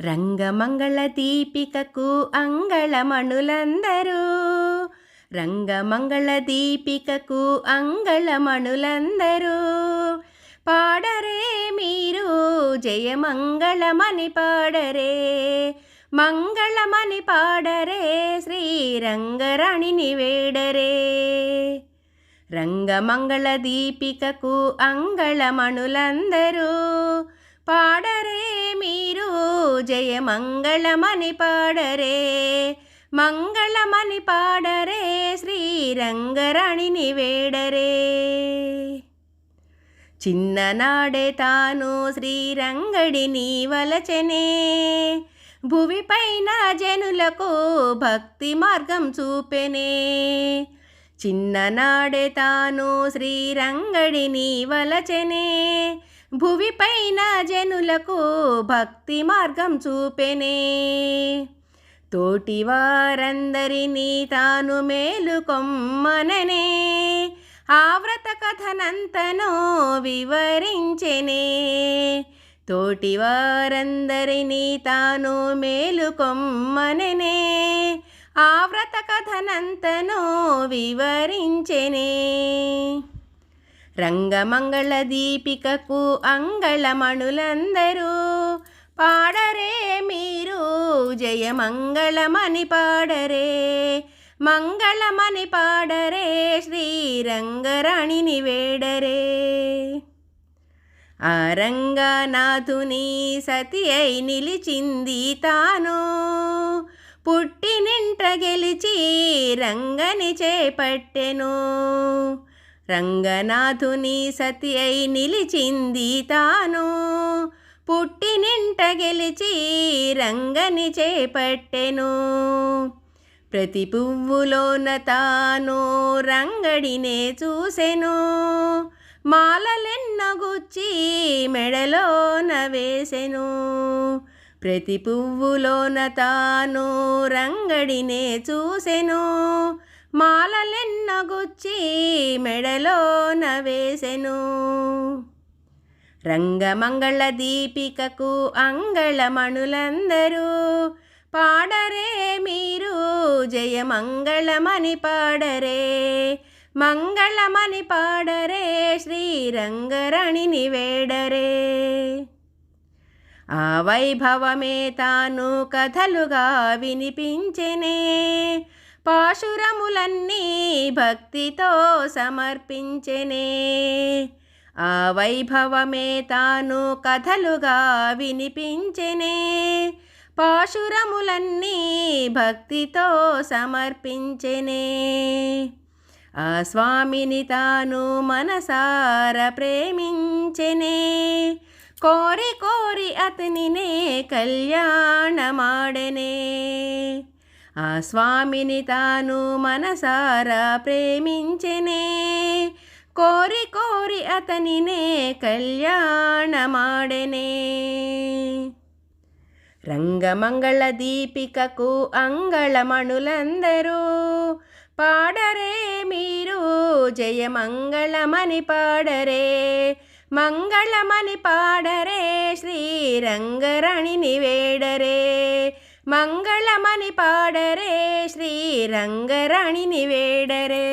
రంగమంగళ దీపికకు అంగళమణులందరూ. రంగమంగళ దీపికకు అంగళమణులందరూ. పాడరే మీరు జయమంగళమని పాడరే. మంగళమని పాడరే శ్రీరంగరణిని వేడరే. రంగమంగళ దీపికకు అంగళమణులందరూ. పాడరే మీరు జయ మంగళమని పాడరే మంగళమని పాడరే శ్రీరంగరాణిని వేడరే. చిన్ననాడే తాను శ్రీరంగడిని వలచనే భువిపైన జనులకు భక్తి మార్గం చూపెనే. చిన్ననాడే తాను శ్రీరంగడిని వలచనే భువిపైన జనులకు భక్తి మార్గం చూపెనే. తోటి వారందరినీ తాను మేలుకొమ్మననే ఆవ్రత కథనంతనో వివరించెనే. తోటి వారందరినీ తాను మేలుకొమ్మననే ఆవ్రత కథనంతను వివరించెనే. రంగమంగళ దీపికకు అంగళమణులందరూ పాడరే మీరు జయమంగళమని పాడరే. మంగళమని పాడరే శ్రీరంగరణిని వేడరే. ఆ రంగనాథుని సతి అయి నిలిచింది తాను. పుట్టినింట గెలిచి రంగని చేపట్టెను. రంగనాథుని సతి అయి నిలిచింది తాను. పుట్టినింట గెలిచి రంగని చేపట్టెను. ప్రతి పువ్వులోన తాను రంగడినే చూసెను. మాలలెన్నగుచ్చి మెడలోన వేసెను. ప్రతి పువ్వులోన తాను రంగడినే చూసెను. మాలలెన్నగుచ్చి మెడలోన వేసెను. రంగమంగళ దీపికకు అంగళమణులందరూ పాడరే మీరు జయమంగళమని పాడరే. మంగళమని పాడరే శ్రీరంగరణిని వేడరే. ఆ వైభవమే తాను కథలుగా వినిపించెనే. పాశురములన్నీ భక్తితో సమర్పించెనే. ఆ వైభవమే తాను కథలుగా వినిపించెనే. పాశురములన్నీ భక్తితో సమర్పించెనే. ఆ స్వామిని తాను మనసార ప్రేమించెనే. కోరి కోరి అతనినే కళ్యాణమాడనే. ఆ స్వామిని తాను మనసారా ప్రేమించెనే. కోరి కోరి అతనినే కళ్యాణమాడెనే. రంగమంగళ దీపికకు అంగళమణులందరూ పాడరే మీరు జయమంగళమని పాడరే. మంగళమని పాడరే శ్రీరంగరణిని వేడరే. మంగళమని పాడరే శ్రీరంగరాణిని వేడరే